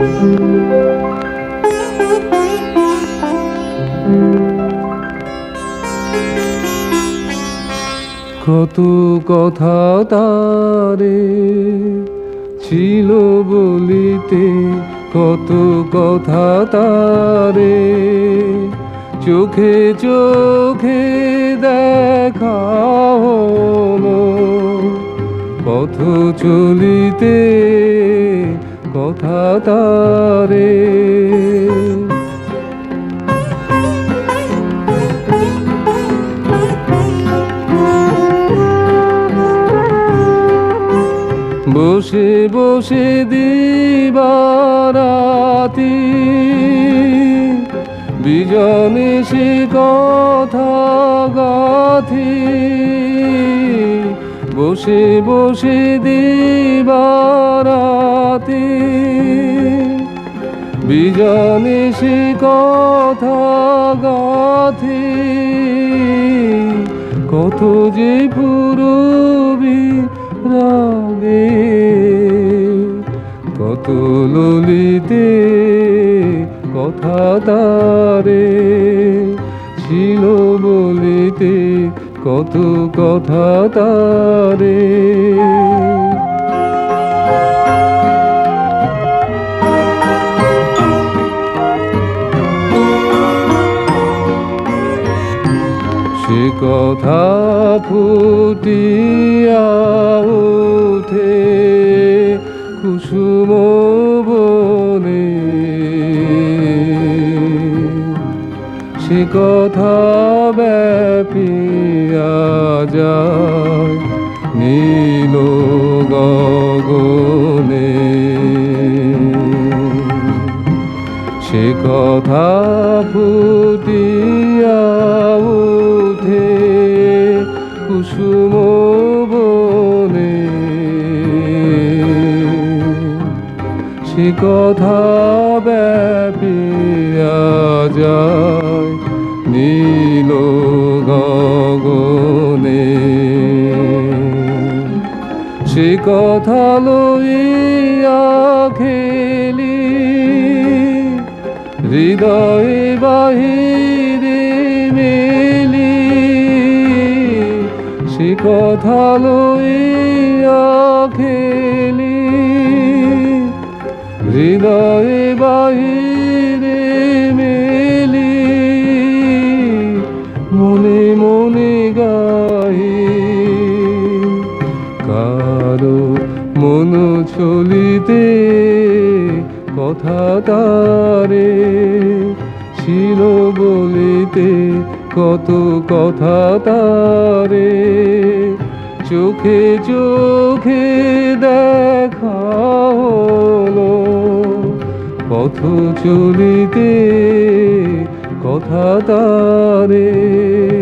কত কথা তারে ছিল বলিতে কত কথা তারে চোখে চোখে দেখা হলো পথ চলিতে কথা তারে। বসে বসে দিবারাতি বিজনে সে কথা গাথি। বসে বসে দিবারাতি বিজনে কথা গাথি, কত যে পুরবি রাগে, কত ললিতে কথা তারে, ছিল বলিতে কত কথা তারে। কথা ফুটিয়া উঠে কুসুম বনে। সে কথা ব্যাপিয়া যায় নীল গগনে। কথা ব্যাপিয়া যায়, নীল গগনে। সে কথা লইয়া খেলি, হৃদয়ে বাহিরে মেলি। সে কথা লইয়া খেলি। হৃদয়ে বাহিরে মেলি, মনে মনে গাহি কারও মন চলিতে কথা তারে, ছিল বলিতে কত কথা তারে। চোখে চোখে দেখা পথ চলিতে কথা তারে।